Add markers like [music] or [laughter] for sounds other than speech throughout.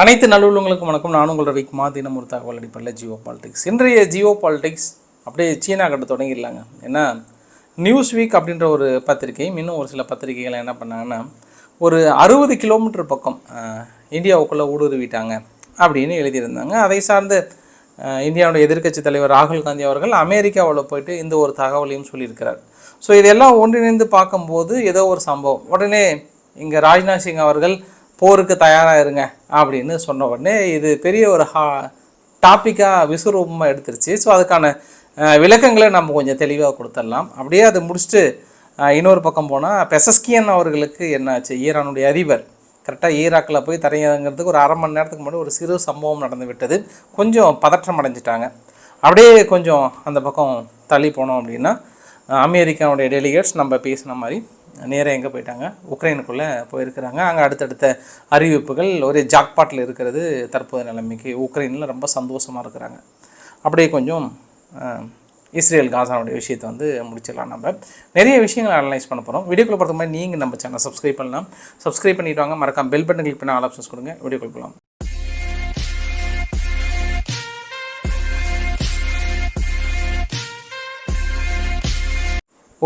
அனைத்து நல்லுள்ளங்களுக்கும் வணக்கம். நான் உங்கள் ரவிக்குமா தினம் ஒரு தகவல் அடிப்படையில் ஜியோ பாலிடிக்ஸ். இன்றைய ஜியோ பாலிடிக்ஸ் அப்படியே சீனா கட்ட தொடங்கிடலாங்க. ஏன்னா நியூஸ் வீக் அப்படின்ற ஒரு பத்திரிகை இன்னும் ஒரு சில பத்திரிகைகள் என்ன பண்ணாங்கன்னா ஒரு அறுபது கிலோமீட்டர் பக்கம் இந்தியாவுக்குள்ளே ஊடுருவிட்டாங்க அப்படின்னு எழுதியிருந்தாங்க. அதை சார்ந்து இந்தியாவுடைய எதிர்க்கட்சி தலைவர் ராகுல் காந்தி அவர்கள் அமெரிக்காவில் போயிட்டு இந்த ஒரு தகவலையும் சொல்லியிருக்கிறார். ஸோ இதெல்லாம் ஒன்றிணைந்து பார்க்கும்போது ஏதோ ஒரு சம்பவம். உடனே இங்கே ராஜ்நாத் சிங் அவர்கள் போருக்கு தயாராக இருங்க அப்படின்னு சொன்ன உடனே இது பெரிய ஒரு ஹா டாப்பிக்காக விஸ்வரூபமாக எடுத்துருச்சு. ஸோ அதுக்கான விளக்கங்களை நம்ம கொஞ்சம் தெளிவாக கொடுத்துடலாம். அப்படியே அதை முடிச்சுட்டு இன்னொரு பக்கம் போனால் பெசஸ்கியன் அவர்களுக்கு என்னாச்சு? ஈரானுடைய அதிபர். கரெக்டாக ஈராக்கில் போய் தரையிறங்கிறதுக்கு ஒரு அரை மணி நேரத்துக்கு முன்னாடி ஒரு சிறு சம்பவம் நடந்து விட்டது. கொஞ்சம் பதற்றம் அடைஞ்சிட்டாங்க. அப்படியே கொஞ்சம் அந்த பக்கம் தள்ளி போனோம் அப்படின்னா அமெரிக்காவுடைய டெலிகேட்ஸ் நம்ம பேசின மாதிரி நேராக எங்கே போயிட்டாங்க? உக்ரைனுக்குள்ளே போயிருக்கிறாங்க. அங்கே அடுத்தடுத்த அறிவிப்புகள் ஒரே ஜாக்பாட்டில் இருக்கிறது தற்போதைய நிலைமைக்கு உக்ரைனில் ரொம்ப சந்தோஷமாக இருக்கிறாங்க. அப்படியே கொஞ்சம் இஸ்ரேல் காசானுடைய விஷயத்தை வந்து முடிச்சிடலாம் நம்ம. நிறைய விஷயங்களை அனலைஸ் பண்ண போகிறோம் வீடியோக்குள்ள பார்த்த மாதிரி நீங்கள் நம்ம சேனல் சப்ஸ்கிரைப் பண்ணலாம். சப்ஸ்கிரைப் பண்ணிவிட்டு வாங்க. மறக்காம பெல் பட்டன் கிளிக் பண்ண ஆல் ஆப்ஷன்ஸ் கொடுங்க. வீடியோக்குள் போகலாம்.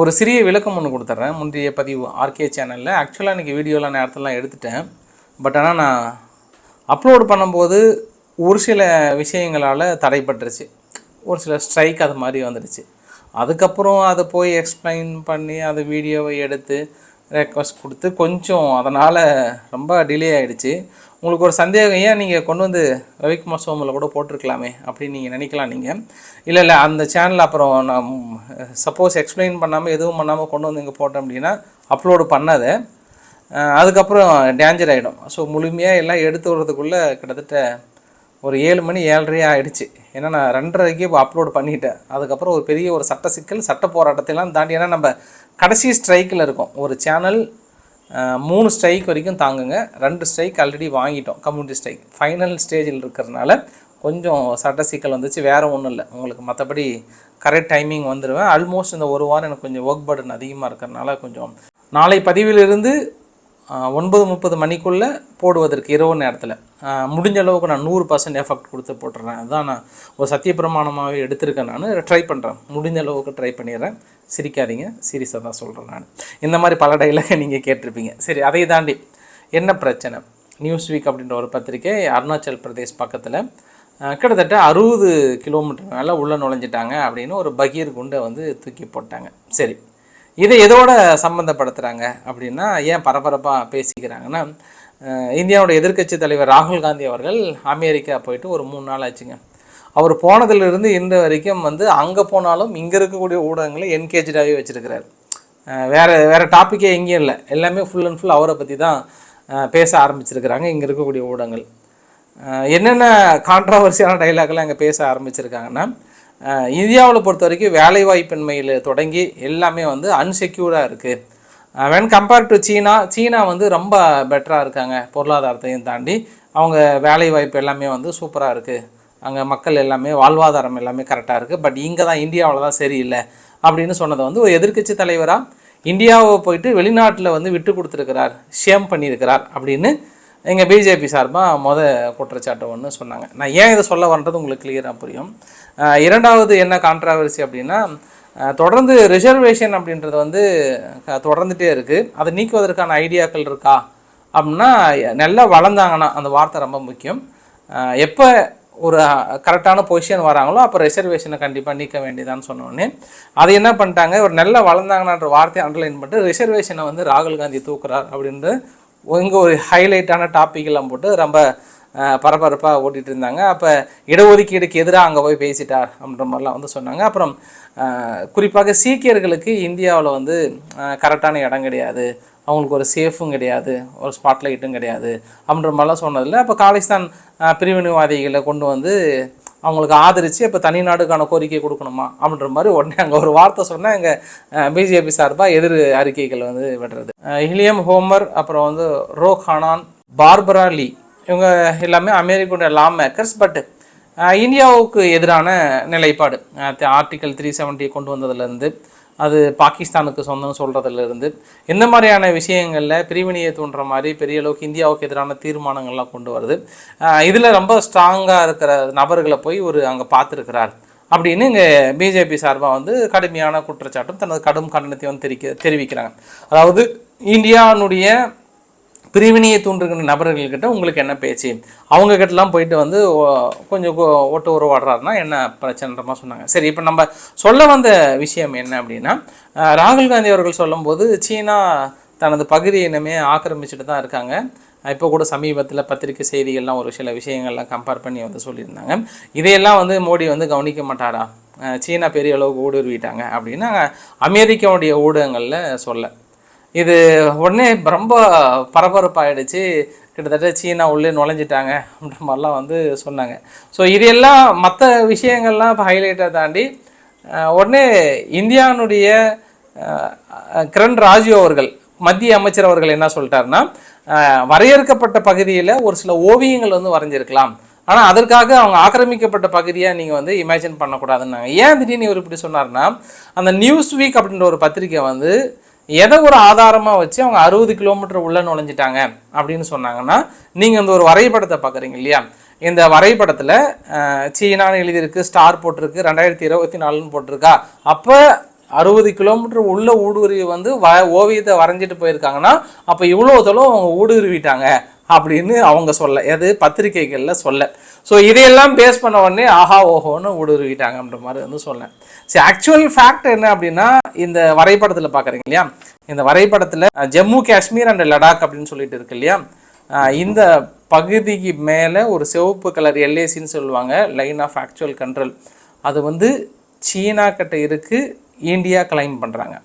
ஒரு சிறிய விளக்கம் ஒன்று கொடுத்துட்றேன் முந்தைய பதிவு ஆர்கே சேனலில் ஆக்சுவலாக இன்றைக்கி வீடியோலாம் நேரத்தெல்லாம் எடுத்துட்டேன். பட் ஆனால் நான் அப்லோட் பண்ணும்போது ஒரு சில விஷயங்களால் தடைப்பட்டுருச்சு ஒரு சில ஸ்ட்ரைக் அது மாதிரி வந்துடுச்சு. அதுக்கப்புறம் அதை போய் எக்ஸ்பிளைன் பண்ணி அதை வீடியோவை எடுத்து ரெக்வஸ்ட் கொடுத்து கொஞ்சம் அதனால் ரொம்ப டிலே ஆகிடுச்சு உங்களுக்கு ஒரு சந்தேகம் ஏன் நீங்கள் கொண்டு வந்து ரவிக்குமார் சோமில் கூட போட்டிருக்கலாமே அப்படின்னு நீங்கள் நினைக்கலாம் நீங்கள் இல்லை இல்லை அந்த சேனல் அப்புறம் நான் சப்போஸ் எக்ஸ்பிளைன் பண்ணாமல் எதுவும் பண்ணாமல் கொண்டு வந்து இங்கே போட்டோம் அப்படின்னா அப்லோடு பண்ணாத. அதுக்கப்புறம் டேஞ்சர் ஆகிடும் ஸோ முழுமையாக எல்லாம் எடுத்து வர்றதுக்குள்ளே கிட்டத்தட்ட ஒரு ஏழு மணி ஏழரை ஆகிடுச்சு ஏன்னா நான் ரெண்டரைக்கு இப்போ அப்லோட் பண்ணிட்டேன். அதுக்கப்புறம் ஒரு பெரிய ஒரு சட்ட சிக்கல் சட்ட போராட்டத்தைலாம் தாண்டி ஏன்னா நம்ம கடைசி ஸ்ட்ரைக்கில் இருக்கோம். ஒரு சேனல் மூணு ஸ்ட்ரைக் வரைக்கும் தாங்குங்க. ரெண்டு ஸ்ட்ரைக் ஆல்ரெடி வாங்கிட்டோம் கம்யூனிட்டி ஸ்ட்ரைக் ஃபைனல் ஸ்டேஜில் இருக்கிறதுனால கொஞ்சம் சட்ட சிக்கல் வந்துச்சு. வேறு ஒன்றும் இல்லை. உங்களுக்கு மற்றபடி கரெக்ட் டைமிங் வந்துடுவேன் ஆல்மோஸ்ட் இந்த ஒரு வாரம் எனக்கு கொஞ்சம் ஒர்க் பர்டன் அதிகமாக இருக்கிறதுனால கொஞ்சம் நாளை பதிவிலிருந்து ஒன்பது முப்பது மணிக்குள்ளே போடுவதற்கு இரவு நேரத்தில். முடிஞ்ச அளவுக்கு நான் நூறு பர்சன்ட் எஃபெக்ட் கொடுத்து போட்டுறேன். அதுதான் நான் ஒரு சத்திய பிரமாணமாகவே எடுத்திருக்கேன் நான். ட்ரை பண்ணுறேன் முடிஞ்ச அளவுக்கு ட்ரை பண்ணிடுறேன். சிரிக்காதீங்க. சீரியஸாக தான் சொல்கிறேன் நான். இந்த மாதிரி பல டைலாக நீங்கள் கேட்டிருப்பீங்க. சரி அதை தாண்டி என்ன பிரச்சனை? நியூஸ் வீக் அப்படின்ற ஒரு பத்திரிக்கை அருணாச்சல் பிரதேஷ் பக்கத்தில் கிட்டத்தட்ட அறுபது கிலோமீட்டர் மேலே உள்ளே நுழைஞ்சிட்டாங்க அப்படின்னு ஒரு பகீர் குண்டை வந்து தூக்கி போட்டாங்க. சரி இதை எதோட சம்மந்தப்படுத்துகிறாங்க அப்படின்னா ஏன் பரபரப்பாக பேசிக்கிறாங்கன்னா இந்தியாவோட எதிர்க்கட்சி தலைவர் ராகுல் காந்தி அவர்கள் அமெரிக்கா போயிட்டு ஒரு மூணு நாள் ஆச்சுங்க. அவர் போனதிலிருந்து இன்று வரைக்கும் வந்து அங்கே போனாலும் இங்கே இருக்கக்கூடிய ஊடகங்களை என்கேஜாகவே வச்சுருக்கிறார். வேறு வேறு டாப்பிக்கே எங்கேயும் இல்லை. எல்லாமே ஃபுல் அண்ட் ஃபுல் அவரை பற்றி தான் பேச ஆரம்பிச்சிருக்கிறாங்க இங்கே இருக்கக்கூடிய ஊடகங்கள். என்னென்ன கான்ட்ரவர்சியான டைலாக்லாம் இங்கே பேச ஆரம்பிச்சிருக்காங்கன்னா இந்தியாவில் பொறுத்த வரைக்கும் வேலைவாய்ப்பின்மையில் தொடங்கி எல்லாமே வந்து அன்செக்யூர்டாக இருக்குது when compare to China China வந்து ரொம்ப பெட்டராக இருக்காங்க பொருளாதாரத்தையும் தாண்டி. அவங்க வேலைவாய்ப்பு எல்லாமே வந்து சூப்பராக இருக்குது அங்கே மக்கள் எல்லாமே வாழ்வாதாரம் எல்லாமே கரெக்டாக இருக்குது பட் இங்கே தான் இந்தியாவில் தான் சரியில்லை அப்படின்னு சொன்னதை வந்து ஒரு எதிர்க்கட்சி தலைவராக இந்தியாவை போயிட்டு வெளிநாட்டில் வந்து விட்டு கொடுத்துருக்கிறார் ஷேம் பண்ணியிருக்கிறார் அப்படின்னு எங்கள் பிஜேபி சார்பாக மொதல் குற்றச்சாட்டு ஒன்று சொன்னாங்க. நான் ஏன் இதை சொல்ல வரன்றது உங்களுக்கு கிளியராக புரியும். இரண்டாவது என்ன கான்ட்ராவர்சி அப்படின்னா தொடர்ந்து ரிசர்வேஷன் அப்படின்றது வந்து க- தொடர்ந்துட்டே இருக்குது அதை நீக்குவதற்கான ஐடியாக்கள் இருக்கா? அப்படின்னா நல்லா வளர்ந்தாங்கன்னா அந்த வார்த்தை ரொம்ப முக்கியம். எப்போ ஒரு கரெக்டான பொசிஷன் வராங்களோ அப்போ ரிசர்வேஷனை கண்டிப்பாக நீக்க வேண்டியதான்னு சொன்னோடனே அது என்ன பண்ணிட்டாங்க? ஒரு நல்லா வளர்ந்தாங்கன்ற வார்த்தையை அண்டர்லைன் பண்ணிட்டு ரிசர்வேஷனை வந்து ராகுல் காந்தி தூக்குறார் அப்படின்ட்டு இங்கே ஒரு ஹைலைட்டான டாப்பிக்கெல்லாம் போட்டு ரொம்ப பரபரப்பாக ஓட்டிகிட்டு இருந்தாங்க அப்போ இடஒதுக்கீடுக்கு எதிராக அங்கே போய் பேசிட்டார் அப்படின்ற மாதிரிலாம் வந்து சொன்னாங்க. அப்புறம் குறிப்பாக சீக்கியர்களுக்கு இந்தியாவில் வந்து கரெக்டான இடம் கிடையாது. அவங்களுக்கு ஒரு சேஃபும் கிடையாது. ஒரு ஸ்பாட்லைட்டும் கிடையாது அப்படின்ற மாதிரிலாம் சொன்னதில்லை. அப்போ காலிஸ்தான் பிரிவினைவாதிகளை கொண்டு வந்து அவங்களுக்கு ஆதரித்து இப்போ தனி நாடுக்கான கோரிக்கை கொடுக்கணுமா அப்படின்ற மாதிரி உடனே அங்கே ஒரு வார்த்தை சொன்னால் எங்கள் பிஜேபி சார்பாக எதிர் அறிக்கைகள் வந்து விடுறது. ஹிலியம் ஹோமர் அப்புறம் வந்து ரோ ஹானான் பார்பரா லீ இவங்க எல்லாமே அமெரிக்காவுடைய லா மேக்கர்ஸ் பட் இந்தியாவுக்கு எதிரான நிலைப்பாடு. ஆர்டிகல் த்ரீ செவன்ட்டி கொண்டு வந்ததுலேருந்து அது பாகிஸ்தானுக்கு சொந்தம்னு சொல்கிறதுலேருந்து இந்த மாதிரியான விஷயங்களில் பிரிவினையை தூண்டுற மாதிரி பெரிய அளவுக்கு இந்தியாவுக்கு எதிரான தீர்மானங்கள்லாம் கொண்டு வருது. இதில் ரொம்ப ஸ்ட்ராங்காக இருக்கிற நபர்களை போய் ஒரு அங்கே பார்த்துருக்கிறார். அப்படின்னு இங்கே பிஜேபி சார்பாக வந்து கடுமையான குற்றச்சாட்டும் தனது கடும் கண்டனத்தையும் தெரிவிக்க தெரிவிக்கிறாங்க. அதாவது இந்தியாவுடைய பிரிவினையை தூண்டுகின்ற நபர்கள்கிட்ட உங்களுக்கு என்ன பேச்சு? அவங்க கிட்டலாம் போயிட்டு வந்து கொஞ்சம் ஓட்டு உறவாடுறாருன்னா என்ன பிரச்சனைன்றமா சொன்னாங்க. சரி இப்போ நம்ம சொல்ல வந்த விஷயம் என்ன அப்படின்னா ராகுல் காந்தி அவர்கள் சொல்லும்போது சீனா தனது பகுதியை இனமே ஆக்கிரமிச்சுட்டு தான் இருக்காங்க. இப்போ கூட சமீபத்தில் பத்திரிக்கை செய்திகள்லாம் ஒரு சில விஷயங்கள்லாம் கம்பேர் பண்ணி வந்து சொல்லியிருந்தாங்க. இதையெல்லாம் வந்து மோடி வந்து கவனிக்க மாட்டாரா? சீனா பெரிய அளவுக்கு ஊடுருவிட்டாங்க அப்படின்னு அமெரிக்காவுடைய ஊடகங்களில் சொல்ல. இது உடனே ரொம்ப பரபரப்பாயிடுச்சு. கிட்டத்தட்ட சீனா உள்ளே நுழைஞ்சிட்டாங்க அப்படின்ற மாதிரிலாம் வந்து சொன்னாங்க. ஸோ இதெல்லாம் மற்ற விஷயங்கள்லாம் இப்போ ஹைலைட்டை தாண்டி உடனே இந்தியானுடைய கிரண் ராஜு அவர்கள் மத்திய அமைச்சர் அவர்கள் என்ன சொல்லிட்டாருன்னா வரையறுக்கப்பட்ட பகுதியில் ஒரு சில ஓவியங்கள் வந்து வரைஞ்சிருக்கலாம். ஆனால் அதற்காக அவங்க ஆக்கிரமிக்கப்பட்ட பகுதியாக நீங்கள் வந்து இமேஜின் பண்ணக்கூடாதுன்னாங்க. ஏன் திடீர்னு இவர் இப்படி சொன்னார்னா அந்த நியூஸ் வீக் அப்படின்ற ஒரு பத்திரிக்கை வந்து எதை ஒரு ஆதாரமாக வச்சு அவங்க அறுபது கிலோமீட்டர் உள்ளே நுழைஞ்சிட்டாங்க அப்படின்னு சொன்னாங்கன்னா நீங்கள் இந்த ஒரு வரைபடத்தை பார்க்குறீங்க இல்லையா? இந்த வரைபடத்தில் சீனான்னு எழுதியிருக்கு ஸ்டார் போட்டிருக்கு ரெண்டாயிரத்தி இருபத்தி நாலுன்னு போட்டிருக்கா. அப்போ அறுபது கிலோமீட்டர் உள்ள ஊடுருவி வந்து வ ஓவியத்தை வரைஞ்சிட்டு போயிருக்காங்கன்னா அப்போ இவ்வளோ தொலைவு அவங்க ஊடுருவிட்டாங்க. அப்படின்னு அவங்க சொல்ல எது? பத்திரிகைகளில் சொல்ல. ஸோ இதையெல்லாம் பேஸ் பண்ண உடனே ஆஹா ஓஹோன்னு ஊடுருவிட்டாங்கன்ற மாதிரி வந்து சொன்னேன். சரி ஆக்சுவல் ஃபேக்ட் என்ன அப்படின்னா இந்த வரைபடத்தில் பார்க்குறீங்க இல்லையா? இந்த வரைபடத்தில் ஜம்மு காஷ்மீர் அண்ட் லடாக் அப்படின்னு சொல்லிட்டு இருக்கு இல்லையா? இந்த பகுதிக்கு மேலே ஒரு சிவப்பு கலர் எல்ஏசின்னு சொல்லுவாங்க லைன் ஆஃப் ஆக்சுவல் கண்ட்ரோல் அது வந்து சீனா கிட்ட இருக்கு இந்தியா கிளைம் பண்ணுறாங்க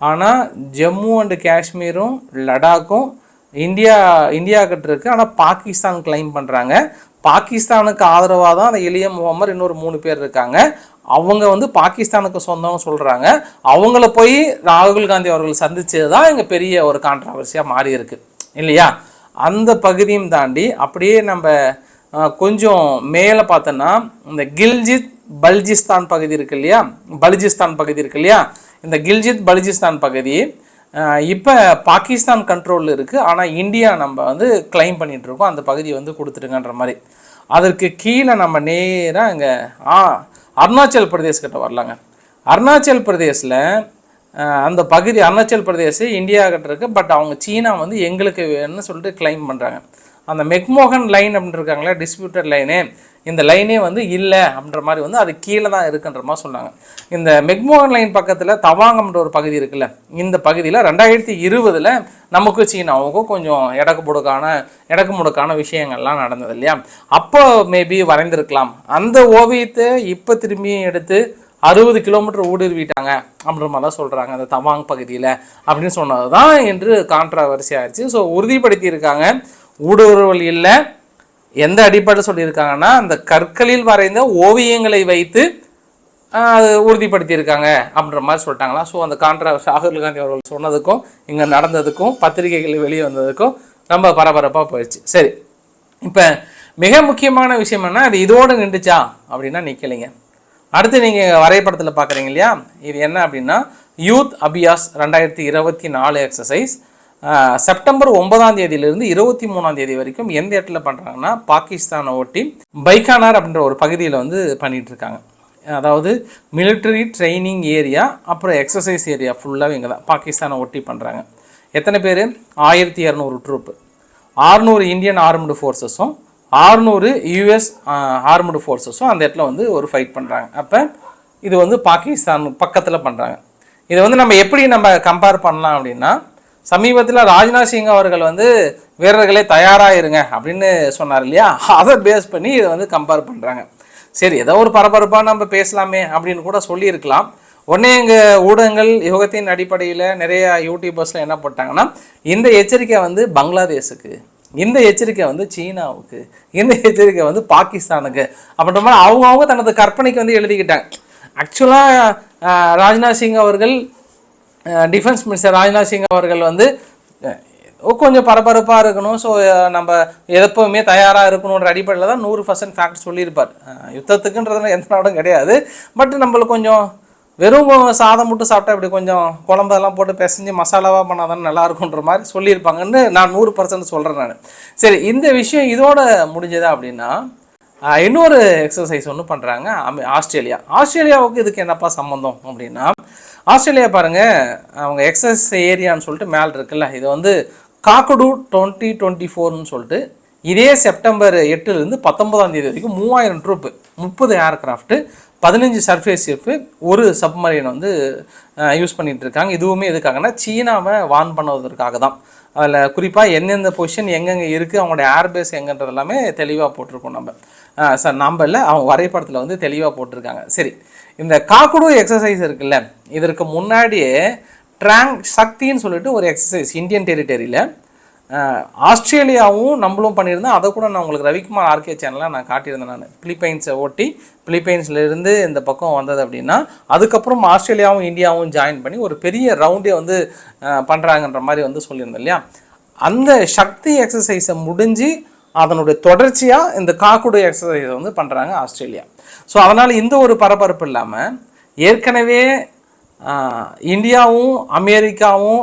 ஆனால் ஜம்மு அண்டு காஷ்மீரும் லடாக்கும் இந்தியா இந்தியா கிட்ட இருக்குது ஆனால் பாகிஸ்தான் கிளைம் பண்ணுறாங்க பாகிஸ்தானுக்கு ஆதரவாக தான் அந்த எளிய முகமர் இன்னொரு மூணு பேர் இருக்காங்க. அவங்க வந்து பாகிஸ்தானுக்கு சொந்தம்னு சொல்கிறாங்க அவங்கள போய் ராகுல் காந்தி அவர்கள் சந்தித்தது தான் இங்கே பெரிய ஒரு கான்ட்ரவர்சியாக மாறி இருக்குது இல்லையா? அந்த பகுதியும் தாண்டி அப்படியே நம்ம கொஞ்சம் மேலே பார்த்தோன்னா இந்த கில்ஜித் பல்ஜிஸ்தான் பகுதி இருக்கு இல்லையா? பலுஜிஸ்தான் பகுதி இருக்கு இல்லையா? இந்த கில்ஜித் பலுஜிஸ்தான் பகுதி இப்போ பாகிஸ்தான் கண்ட்ரோலில் இருக்குது ஆனால் இந்தியா நம்ம வந்து கிளைம் பண்ணிகிட்ருக்கோம் இருக்கோம் அந்த பகுதியை வந்து கொடுத்துருங்கன்ற மாதிரி. அதற்கு கீழே நம்ம நேராக இங்கே ஆ அருணாச்சல் பிரதேஷ் கிட்ட வரலாங்க. அருணாச்சல் பிரதேசில் அந்த பகுதி அருணாச்சல் பிரதேஷ் இந்தியா கிட்ட இருக்குது பட் அவங்க சீனா வந்து எங்களுக்கு வேணும்னு சொல்லிட்டு கிளைம் பண்ணுறாங்க அந்த மெக்மோகன் லைன் அப்படின்னு இருக்காங்களே டிஸ்பியூட்டட் லைனு இந்த லைனே வந்து இல்லை அப்படின்ற மாதிரி வந்து அது கீழே தான் இருக்குன்ற மாதிரி சொன்னாங்க. இந்த மெக்மோகன் லைன் பக்கத்தில் தவாங்கம்ன்ற ஒரு பகுதி இருக்குல்ல இந்த பகுதியில் ரெண்டாயிரத்தி இருபதில் நமக்கு சீனாவுக்கும் கொஞ்சம் இடக்கு முடுக்கான இடக்கு முடுக்கான விஷயங்கள்லாம் நடந்தது இல்லையா? அப்போ மேபி வரைந்திருக்கலாம். அந்த ஓவியத்தை இப்போ திரும்பியும் எடுத்து அறுபது கிலோமீட்டர் ஊடுருவிட்டாங்க அப்படின்ற மாதிரி தான் சொல்கிறாங்க அந்த தவாங் பகுதியில் அப்படின்னு சொன்னது தான் என்று கான்ட்ராவர்சி ஆயிடுச்சு. ஸோ உறுதிப்படுத்தியிருக்காங்க. ஊடுருவல் இல்லை. எந்த அடிப்படையில் சொல்லியிருக்காங்கன்னா அந்த கற்களில் வரைந்த ஓவியங்களை வைத்து அது உறுதிப்படுத்தியிருக்காங்க அப்படின்ற மாதிரி சொல்லிட்டாங்களா. ஸோ அந்த கான்ட்ராவர்சி ராகுல் காந்தி அவர்கள் சொன்னதுக்கும் இங்கே நடந்ததுக்கும் பத்திரிகைகள் வெளியே வந்ததுக்கும் ரொம்ப பரபரப்பாக போயிடுச்சு. சரி இப்போ மிக முக்கியமான விஷயம் என்ன? அது இதோடு நின்றுச்சா அப்படின்னா நிற்கலைங்க அடுத்து நீங்கள் வரைபடத்தில் பார்க்குறீங்க இல்லையா? இது என்ன அப்படின்னா யூத் அபியாஸ் ரெண்டாயிரத்தி இருபத்தி நாலு எக்ஸசைஸ் செப்டம்பர் ஒன்பதாம் தேதியிலிருந்து இருபத்தி மூணாம் தேதி வரைக்கும் எந்த இடத்துல பண்ணுறாங்கன்னா பாகிஸ்தானை ஒட்டி பைக்கானார் அப்படின்ற ஒரு பகுதியில் வந்து பண்ணிகிட்டு இருக்காங்க. அதாவது மிலிட்டரி ட்ரைனிங் ஏரியா அப்புறம் எக்ஸசைஸ் ஏரியா ஃபுல்லாகவே இங்கே தான் பாகிஸ்தானை ஒட்டி பண்ணுறாங்க எத்தனை பேர்? ஆயிரத்தி இரநூறு ட்ரூப்பு ஆறுநூறு இந்தியன் ஆர்ம்டு ஃபோர்ஸஸும் ஆறுநூறு யூஎஸ் ஆர்ம்டு ஃபோர்ஸஸும் அந்த இடத்துல வந்து ஒரு ஃபைட் பண்ணுறாங்க அப்போ இது வந்து பாகிஸ்தான் பக்கத்தில் பண்ணுறாங்க இதை வந்து நம்ம எப்படி நம்ம கம்பேர் பண்ணலாம் அப்படின்னா சமீபத்தில் ராஜ்நாத் சிங் அவர்கள் வந்து வீரர்களே தயாராக இருங்க அப்படின்னு சொன்னார் இல்லையா? அதை பேஸ் பண்ணி இதை வந்து கம்பேர் பண்ணுறாங்க சரி ஏதோ ஒரு பரபரப்பாக நம்ம பேசலாமே அப்படின்னு கூட சொல்லியிருக்கலாம். உடனே எங்கள் ஊடகங்கள் யுகத்தின் அடிப்படையில் நிறைய யூடியூபர்ஸில் என்ன போட்டாங்கன்னா இந்த எச்சரிக்கை வந்து பங்களாதேஷுக்கு இந்த எச்சரிக்கை வந்து சீனாவுக்கு இந்த எச்சரிக்கை வந்து பாகிஸ்தானுக்கு அப்படின்ற மாதிரி அவங்கவுங்க தனது கற்பனைக்கு வந்து எழுதிக்கிட்டாங்க. ஆக்சுவலாக ராஜ்நாத் சிங் அவர்கள் டிஃபென்ஸ் மினிஸ்டர் ராஜ்நாத் சிங் அவர்கள் வந்து கொஞ்சம் பரபரப்பாக இருக்கணும். ஸோ நம்ம எப்பவுமே தயாராக இருக்கணுன்ற அடிப்படையில் தான் நூறு பர்சன்ட் ஃபேக்ட் சொல்லியிருப்பார். யுத்தத்துக்குன்றது யுத்தத்துக்குன்றதுல எந்த நாடும் கிடையாது. பட் நம்மளுக்கு கொஞ்சம் வெறும் சாதம் மட்டும் சாப்பிட்டா இப்படி கொஞ்சம் குழம்பெல்லாம் போட்டு பிசைஞ்சு மசாலாவாக பண்ணாதான் நல்லா இருக்குன்ற மாதிரி சொல்லியிருப்பாங்கன்னு நான் நூறு பர்சன்ட் சொல்கிறேன் நான். சரி இந்த விஷயம் இதோட முடிஞ்சதா அப்படின்னா இன்னொரு எக்ஸசைஸ் ஒன்று பண்ணுறாங்க ஆஸ்திரேலியா. ஆஸ்திரேலியாவுக்கு இதுக்கு என்னப்பா சம்மந்தம் அப்படின்னா ஆஸ்திரேலியா பாருங்கள் அவங்க எக்ஸசைஸ் ஏரியான்னு சொல்லிட்டு மேலே இருக்குல்ல. இது வந்து காக்கடு டுவெண்ட்டி டுவெண்ட்டி ஃபோர்னு சொல்லிட்டு இதே செப்டம்பர் எட்டுலேருந்து பத்தொன்பதாம் தேதி வரைக்கும் மூவாயிரம் ட்ரூப்பு முப்பது ஏர்கிராஃப்ட்டு பதினஞ்சு சர்ஃபேஸ் ஷிப்பு ஒரு சப்மரீன் வந்து யூஸ் பண்ணிகிட்டு இருக்காங்க. இதுவுமே எதுக்காகனா சீனாவை வான் பண்ணுவதற்காக தான் அதில் குறிப்பாக எந்தெந்த பொசிஷன் எங்கெங்கே இருக்குது அவங்களோட ஏர்பேஸ் எங்கன்றது எல்லாமே தெளிவாக போட்டிருக்கோம் நம்ம. சார் நம்ம இல்லை அவங்க வரைபடத்தில் வந்து தெளிவாக போட்டிருக்காங்க. சரி இந்த காக்குடு எக்ஸசைஸ் இருக்குல்ல இதற்கு முன்னாடியே ட்ராங் சக்தின்னு சொல்லிட்டு ஒரு எக்ஸசைஸ் இந்தியன் டெரிட்டரியில் ஆஸ்திரேலியாவும் நம்மளும் பண்ணியிருந்தேன் அதை கூட நான் உங்களுக்கு ரவிக்குமார் ஆர்கே சேனலில் நான் காட்டியிருந்தேன் நான். பிலிப்பைன்ஸை ஓட்டி பிலிப்பைன்ஸ்லேருந்து இந்த பக்கம் வந்தது அப்படின்னா அதுக்கப்புறம் ஆஸ்திரேலியாவும் இந்தியாவும் ஜாயின் பண்ணி ஒரு பெரிய ரவுண்டே வந்து பண்ணுறாங்கன்ற மாதிரி வந்து சொல்லியிருந்தேன் இல்லையா? அந்த சக்தி எக்ஸசைஸை முடிஞ்சு அதனுடைய தொடர்ச்சியாக இந்த காக்குடு எக்ஸசைஸை வந்து பண்ணுறாங்க ஆஸ்திரேலியா. ஸோ அதனால் இந்த ஒரு பரபரப்பு இல்லாமல் ஏற்கனவே இந்தியாவும் அமெரிக்காவும்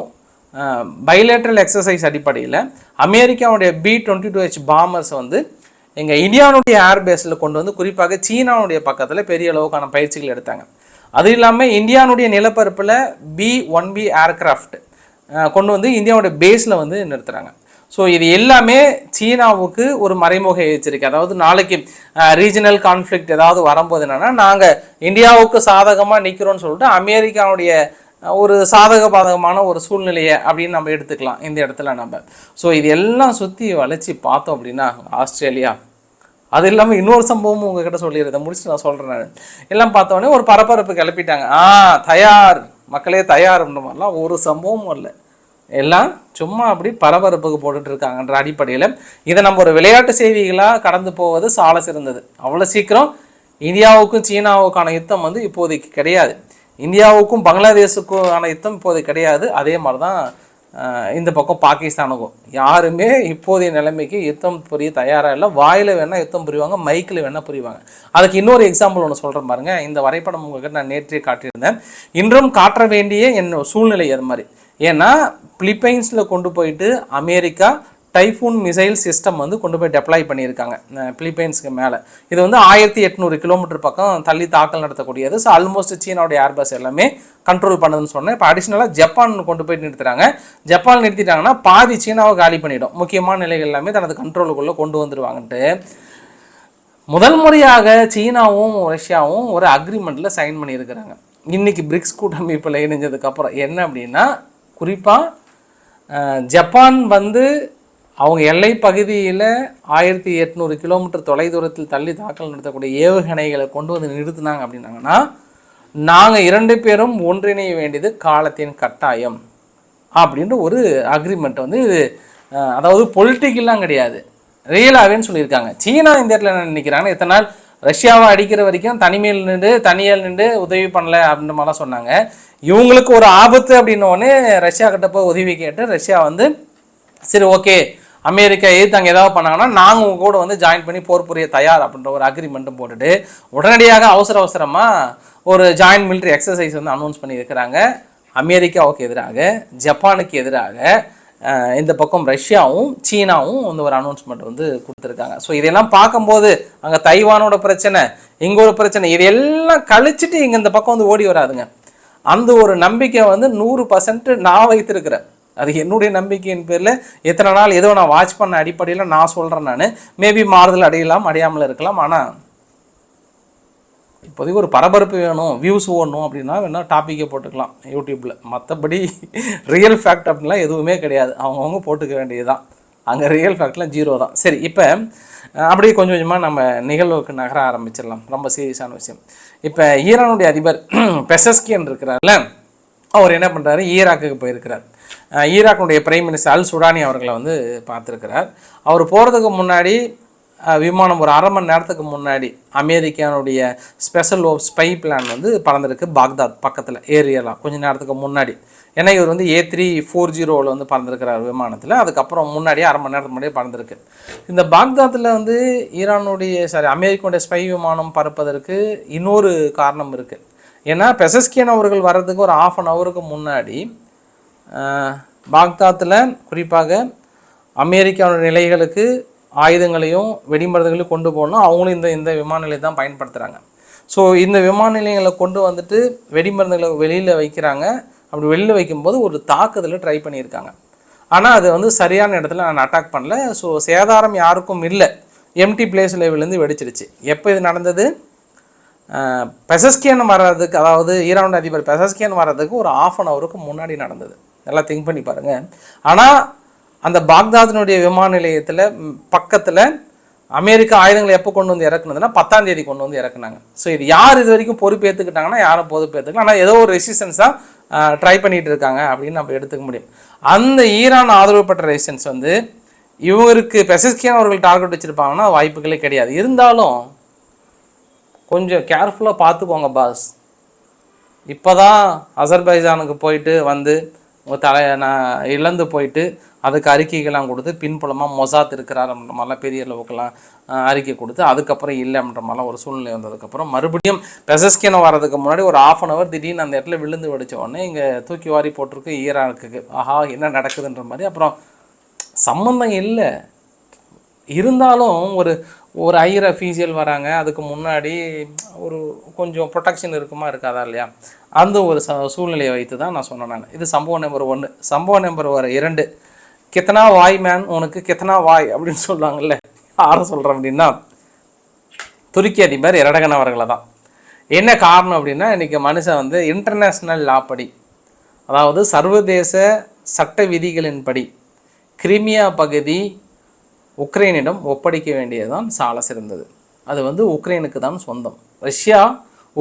பைலேட்ரல் எக்ஸசைஸ் அடிப்படையில் அமெரிக்காவுடைய B twenty two H bombers வந்து எங்கள் இந்தியாவுடைய ஏர்பேஸில் கொண்டு வந்து குறிப்பாக சீனாவுடைய பக்கத்தில் பெரிய அளவுக்கான பயிற்சிகள் எடுத்தாங்க. அது இல்லாமல் இந்தியாவுடைய நிலப்பரப்பில் பி ஒன் பி ஏர்கிராஃப்ட் கொண்டு வந்து இந்தியாவுடைய பேஸில் வந்து நிறுத்துகிறாங்க ஸோ இது எல்லாமே சீனாவுக்கு ஒரு மறைமுக எச்சரிக்கை. அதாவது நாளைக்கு ரீஜனல் கான்ஃப்ளிக்ட் ஏதாவது வரும்போது என்னென்னா நாங்கள் இந்தியாவுக்கு சாதகமாக நிற்கிறோன்னு சொல்லிட்டு அமெரிக்காவுடைய ஒரு சாதக பாதகமான ஒரு சூழ்நிலையை அப்படின்னு நம்ம எடுத்துக்கலாம் இந்த இடத்துல நம்ம. ஸோ இது எல்லாம் சுற்றி வளைச்சி பார்த்தோம் அப்படின்னா ஆஸ்திரேலியா. அது இல்லாமல் இன்னொரு சம்பவமும் உங்ககிட்ட சொல்லிடுறத முடிச்சுட்டு நான் சொல்கிறேன் நான். எல்லாம் பார்த்தோன்னே ஒரு பரபரப்பு கிளப்பிட்டாங்க. ஆ தயார். மக்களே தயார்ன்ற மாதிரிலாம் ஒரு சம்பவமும் இல்லை. எல்லாம் சும்மா அப்படி பரபரப்புக்கு போட்டுட்டு இருக்காங்கன்ற அடிப்படையில் இதை நம்ம ஒரு விளையாட்டு செய்திகளாக கடந்து போவது சால சிறந்தது. அவ்வளோ சீக்கிரம் இந்தியாவுக்கும் சீனாவுக்கான யுத்தம் வந்து இப்போதைக்கு கிடையாது. இந்தியாவுக்கும் பங்களாதேஷுக்கான யுத்தம் இப்போது கிடையாது. அதே மாதிரி தான் இந்த பக்கம் பாகிஸ்தானுக்கும். யாருமே இப்போதைய நிலைமைக்கு யுத்தம் புரிய தயாராக இல்லை. வாயில் வேணால் யுத்தம் புரிவாங்க மைக்கில் வேணால் புரிவாங்க. அதுக்கு இன்னொரு எக்ஸாம்பிள் ஒன்று சொல்கிறேன் பாருங்கள் இந்த வரைபடம் உங்களுக்கு நான் நேற்றே காட்டியிருந்தேன். இன்றும் காட்ட வேண்டிய என் சூழ்நிலை அது மாதிரி. ஏன்னா பிலிப்பைன்ஸில் கொண்டு போயிட்டு அமெரிக்கா டைஃபூன் மிசைல் சிஸ்டம் வந்து கொண்டு போய் டெப்ளாய் பண்ணியிருக்காங்க. பிலிப்பைன்ஸுக்கு பிலிப்பைன்ஸ்க்கு மேலே. இது வந்து ஆயிரத்தி எட்நூறு கிலோமீட்டர் பக்கம் தள்ளி தாக்கல் நடத்தக்கூடியது. ஸோ ஆல்மோஸ்ட் சீனாவுடைய ஏர்பஸ் எல்லாமே கண்ட்ரோல் பண்ணுதுன்னு சொன்னேன். இப்போ அடிஷ்னலாக ஜப்பான் கொண்டு போய் நிறுத்துறாங்க. ஜப்பான் நிறுத்திட்டாங்கன்னா பாதி சீனாவை காலி பண்ணிடும். முக்கியமான நிலைகள் எல்லாமே தனது கண்ட்ரோலுக்குள்ளே கொண்டு வந்துடுவாங்கன்ட்டு முதல் முறையாக சீனாவும் ரஷ்யாவும் ஒரு அக்ரிமெண்ட்டில் சைன் பண்ணியிருக்கிறாங்க. இன்றைக்கி பிரிக்ஸ் கூட்டமைப்பில் இணைஞ்சதுக்கப்புறம் என்ன அப்படின்னா குறிப்பாக ஜப்பான் வந்து அவங்க எல்லை பகுதியில் ஆயிரத்தி எட்நூறு கிலோமீட்டர் தொலைதூரத்தில் தள்ளி தாக்கல் நடத்தக்கூடிய ஏவுகணைகளை கொண்டு வந்து நிறுத்தினாங்க அப்படின்னாங்கன்னா நாங்கள் இரண்டு பேரும் ஒன்றிணைய வேண்டியது காலத்தின் கட்டாயம் அப்படின்ற ஒரு அக்ரிமெண்ட் வந்து இது அதாவது பொலிட்டிக்கெல்லாம் கிடையாது. ரியலாகவேன்னு சொல்லியிருக்காங்க. சீனா இந்த இடத்துல என்ன நினைக்கிறாங்கன்னா இத்தனை நாள் ரஷ்யாவை அடிக்கிற வரைக்கும் தனிமையில் நின்று தனியால் நின்று உதவி பண்ணல அப்படின்ற மாதிரிலாம் சொன்னாங்க. இவங்களுக்கு ஒரு ஆபத்து அப்படின்னோடனே ரஷ்யா கிட்ட போய் உதவி கேட்டு ரஷ்யா வந்து சரி ஓகே அமெரிக்கா எதிர்த்து அங்கே ஏதாவது பண்ணாங்கன்னா நாங்கள் உங்கள் கூட வந்து ஜாயின் பண்ணி போர் புரிய தயார் அப்படின்ற ஒரு அக்ரிமெண்ட்டும் போட்டுட்டு உடனடியாக அவசர அவசரமாக ஒரு ஜாயின்ட் மிலிட்ரி எக்ஸசைஸ் வந்து அனௌன்ஸ் பண்ணியிருக்கிறாங்க அமெரிக்காவுக்கு எதிராக ஜப்பானுக்கு எதிராக இந்த பக்கம் ரஷ்யாவும் சீனாவும் வந்து ஒரு அனௌன்ஸ்மெண்ட் வந்து கொடுத்துருக்காங்க. ஸோ இதெல்லாம் பார்க்கும்போது அங்கே தைவானோட பிரச்சனை இங்கே ஒரு பிரச்சனை இதெல்லாம் கழிச்சிட்டு இங்கே இந்த பக்கம் வந்து ஓடி வராதுங்க. அந்த ஒரு நம்பிக்கை வந்து நூறு பர்சன்ட் நான் வைத்திருக்கிறேன். அது என்னுடைய நம்பிக்கையின் பேரில் எத்தனை நாள் ஏதோ நான் வாட்ச் பண்ண அடிப்படையில் நான் சொல்கிறேன் நான். மேபி மாறுதல் அடையலாம் அடையாமல் இருக்கலாம். ஆனால் இப்போதைக்கு ஒரு பரபரப்பு வேணும் வியூஸ் ஓடணும் அப்படின்னா வேணால் டாப்பிக்கே போட்டுக்கலாம். யூடியூப்பில் மற்றபடி ரியல் ஃபேக்ட் அப்படிலாம் எதுவுமே கிடையாது. அவங்கவுங்க போட்டுக்க வேண்டியது தான் அங்கே ரியல் ஃபேக்ட்லாம் ஜீரோ தான். சரி இப்போ அப்படியே கொஞ்சம் கொஞ்சமாக நம்ம நிகழ்வுக்கு நகர ஆரம்பிச்சிடலாம். ரொம்ப சீரியஸான விஷயம். இப்போ ஈரானுடைய அதிபர் [clears throat] பெசஸ்கியன் இருக்கிறார்ல அவர் என்ன பண்ணுறாரு ஈராக்குக்கு போயிருக்கிறார். ஈராக்குடைய பிரைம் மினிஸ்டர் அல் சுடானி அவர்களை வந்து பார்த்துருக்கிறார். அவர் போகிறதுக்கு முன்னாடி விமானம் ஒரு அரை மணி நேரத்துக்கு முன்னாடி அமெரிக்கானுடைய ஸ்பெஷல் ஓப் ஸ்பை பிளான் வந்து பறந்துருக்கு பாக்தாத் பக்கத்தில் ஏரியாலாம் கொஞ்ச நேரத்துக்கு முன்னாடி. ஏன்னா இவர் வந்து ஏ த்ரீ ஃபோர் ஜீரோவில் வந்து பறந்துருக்கிறார் விமானத்தில். அதுக்கப்புறம் முன்னாடியே அரை மணி நேரத்துக்கு முன்னாடியே பறந்துருக்கு. இந்த பாக்தாத்தில் வந்து ஈரானுடைய சாரி அமெரிக்காவுடைய ஸ்பை விமானம் பறப்பதற்கு இன்னொரு காரணம் இருக்குது ஏன்னா பெசஸ்கியன் அவர்கள் வர்றதுக்கு ஒரு ஆஃப் அன் ஹவருக்கு முன்னாடி பாக்தாத்தில் குறிப்பாக அமெரிக்காவோட நிலைகளுக்கு ஆயுதங்களையும் வெடிமருந்துகளையும் கொண்டு போகணும். அவங்களும் இந்த இந்த விமான நிலையம் தான் பயன்படுத்துகிறாங்க ஸோ இந்த விமான நிலையங்களை கொண்டு வந்துட்டு வெடிமருந்துகளை வெளியில் வைக்கிறாங்க. அப்படி வெளியில் வைக்கும்போது ஒரு தாக்குதலை ட்ரை பண்ணியிருக்காங்க. ஆனால் அது வந்து சரியான இடத்துல நான் அட்டாக் பண்ணல. ஸோ சேதாரம் யாருக்கும் இல்லை. எம்டி பிளேஸ் லெவல்லேருந்து வெடிச்சிருச்சு. எப்போ இது நடந்தது? பெசஸ்கியன் வர்றதுக்கு அதாவது ஈரான் அதிபர் பெசஸ்கியன் வர்றதுக்கு ஒரு ஆஃப் அன் ஹவருக்கு முன்னாடி நடந்தது. நல்லா திங்க் பண்ணி பாருங்கள் ஆனால் அந்த பாக்தாதினுடைய விமான நிலையத்தில் பக்கத்தில் அமெரிக்கா ஆயுதங்களை எப்போ கொண்டு வந்து இறக்குனதுன்னா பத்தாம் தேதி கொண்டு வந்து இறக்குனாங்க. ஸோ இது யார் இது வரைக்கும் பொறுப்பேற்றுக்கிட்டாங்கன்னா யாரும் பொறுப்பேற்றுக்கலாம் ஆனால் ஏதோ ஒரு ரெசிஸ்டன்ஸ் தான் ட்ரை பண்ணிகிட்டு இருக்காங்க அப்படின்னு நம்ம எடுத்துக்க முடியும். அந்த ஈரான் ஆதரவு பெற்ற ரெசிஸ்டன்ஸ் வந்து இவருக்கு பெசஸ்கியான் அவர்கள் டார்கெட் வச்சுருப்பாங்கன்னா வாய்ப்புகளே கிடையாது. இருந்தாலும் கொஞ்சம் கேர்ஃபுல்லாக பார்த்துக்கோங்க பாஸ் இப்போ தான் அசர்பைஜானுக்கு போயிட்டு வந்து தலை நான் இழந்து போயிட்டு அதுக்கு அறிக்கைகள்லாம் கொடுத்து பின்புலமாக மொசாத் இருக்கிறார் அப்படின்ற மாதிரிலாம் பெரிய அளவுக்குலாம் அறிக்கை கொடுத்து அதுக்கப்புறம் இல்லை அப்படின்ற மாதிரிலாம் ஒரு சூழ்நிலை வந்ததுக்கப்புறம் மறுபடியும் பெசஸ்கியன் வர்றதுக்கு முன்னாடி ஒரு ஆஃப் அன் ஹவர் திடீர்னு அந்த இடத்துல விழுந்து வெடிச்ச உடனே இங்கே தூக்கி வாரி போட்டிருக்கு ஈரானுக்கு ஆஹா என்ன நடக்குதுன்ற மாதிரி அப்புறம் சம்மந்தம் இல்லை. இருந்தாலும் ஒரு ஒரு ஐயர் அஃபீஷியல் வராங்க அதுக்கு முன்னாடி ஒரு கொஞ்சம் ப்ரொடெக்ஷன் இருக்குமா இருக்காதா இல்லையா? அந்த ஒரு ச சூழ்நிலையை வைத்து தான் நான் சொன்னேன் நான். இது சம்பவம் நம்பர் ஒன்று சம்பவம் நம்பர் வர இரண்டு. கெத்தனா வாய் மேன் உனக்கு கெத்தனா வாய் அப்படின்னு சொல்லுவாங்கல்ல. யாரை சொல்கிறேன் அப்படின்னா துருக்கி அதிபர் எரடகன் அவர்களை தான். என்ன காரணம் அப்படின்னா இன்றைக்கி மனுஷன் வந்து இன்டர்நேஷ்னல் லா படி அதாவது சர்வதேச சட்ட விதிகளின்படி கிரிமியா பகுதி உக்ரைனிடம் ஒப்படைக்க வேண்டியதுதான் சால சிறந்தது. அது வந்து உக்ரைனுக்கு தான் சொந்தம். ரஷ்யா